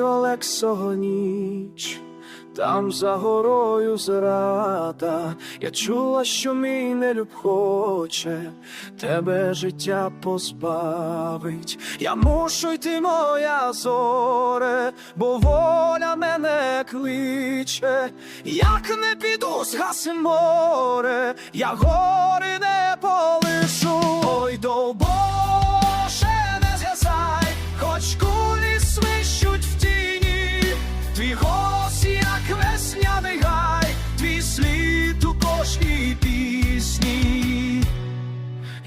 Олексо, ніч, там за горою зрада, я чула, що мій нелюб хоче, тебе життя позбавить. Я мушу йти, моя зоре, бо воля мене кличе, як не піду, згаси море, я гори не полишу.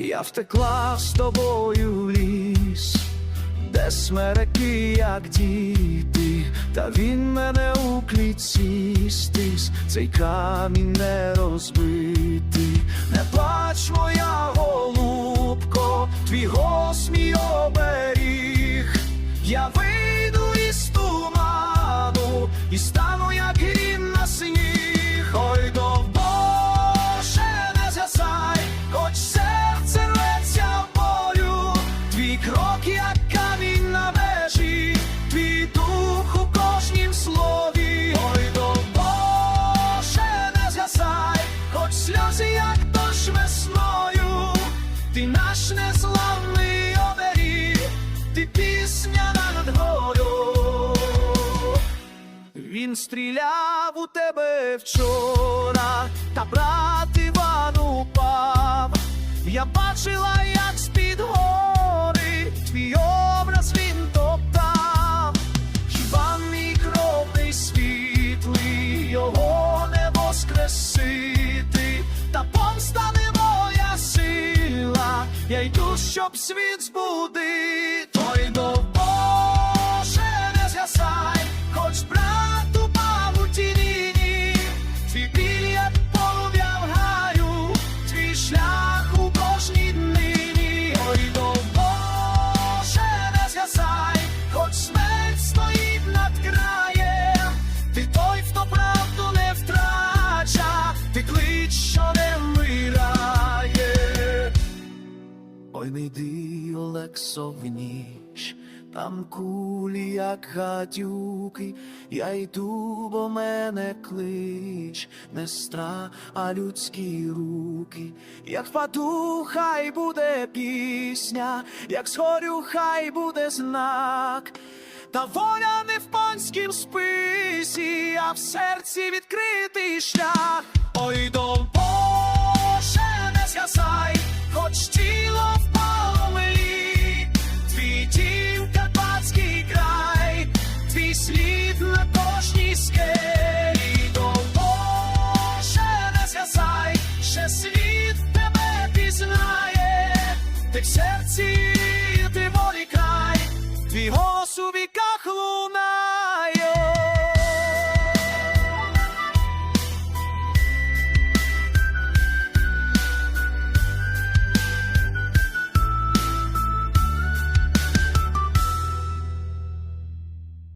Я втекла з тобою в ліс, де смереки, як діти, та він мене у клітці стис, цей камінь не розбитий, не плач, ти наш незламний оберіг, ти пісня над горою. Він стріляв у тебе вчора, та брат Іван упав. Я бачила, я йду, щоб світ збудити. той до Боже, не згасай, Ой, не йди, Олексо, в ніч, там кулі, як гадюки, я йду, бо мене клич, не страх, а людські руки. Як впаду, хай буде пісня, як згорю, хай буде знак. Та воля не в панськім списі, а в серці відкритий шлях. Ой, до. світ на кожній скелі до Боже тебе пізнає, ти все.